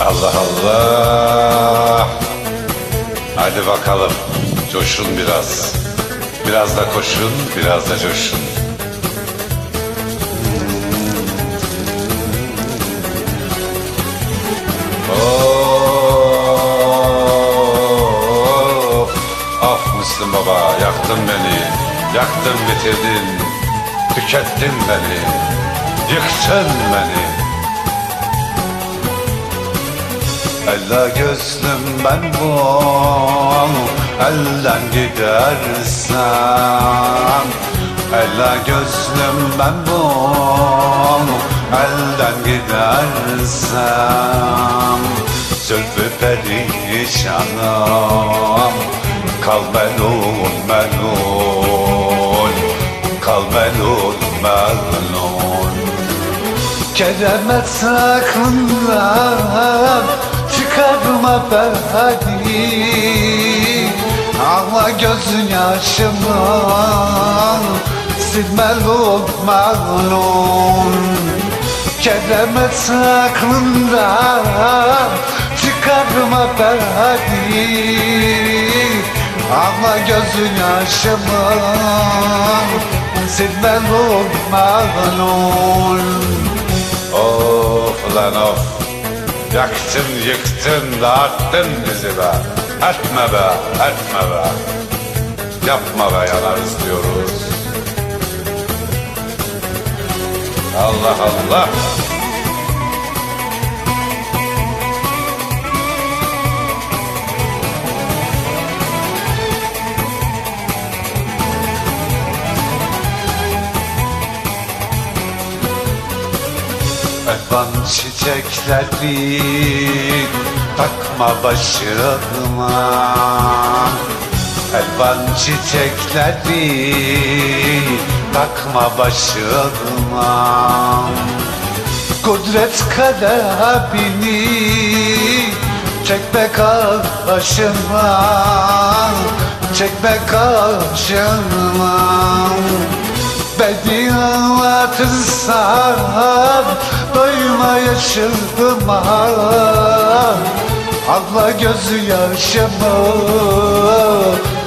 Allah Allah. Hadi bakalım. Coşun biraz. Biraz da koşun, biraz da coşun. Of, of Müslüm Baba yaktın beni, yaktın bitirdin, tükettin beni, yıktın beni. Ella gözlüm ben bu elden gidersem. Ella gözlüm ben bu elden gidersem. Zülfü perişanım Kal melun melun Kal melun melun. Keremet saklından çıkarma beni Ağla gözün yaşımı silmelun melun Keremet saklından çıkarma beni Ağla gözün yaşımı silmelun melun Of lan of Yaktın yıktın dağıttın bizi be. Etme be etme be. Yapma be yanarız diyoruz Allah Allah Elvan çiçekleri takma başıma Elvan çiçekleri takma başıma Kudret kalebini çekme karşıma Çekme karşıma Beni anlatırsan doyma yaşıma Ağla gözü yaşımı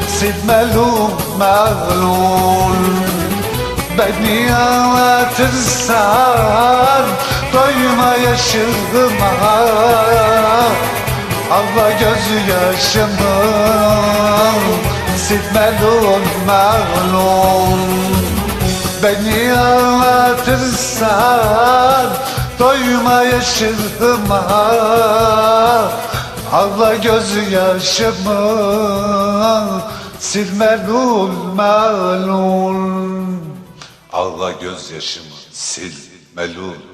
silmelum melun Beni anlatırsan doyma yaşıma Ağla gözü yaşımı silmelum melun Beni anlatırsan doyma yaşıma Ağla gözü yaşımı. Silmelul melul Ağla gözyaşımı sil melul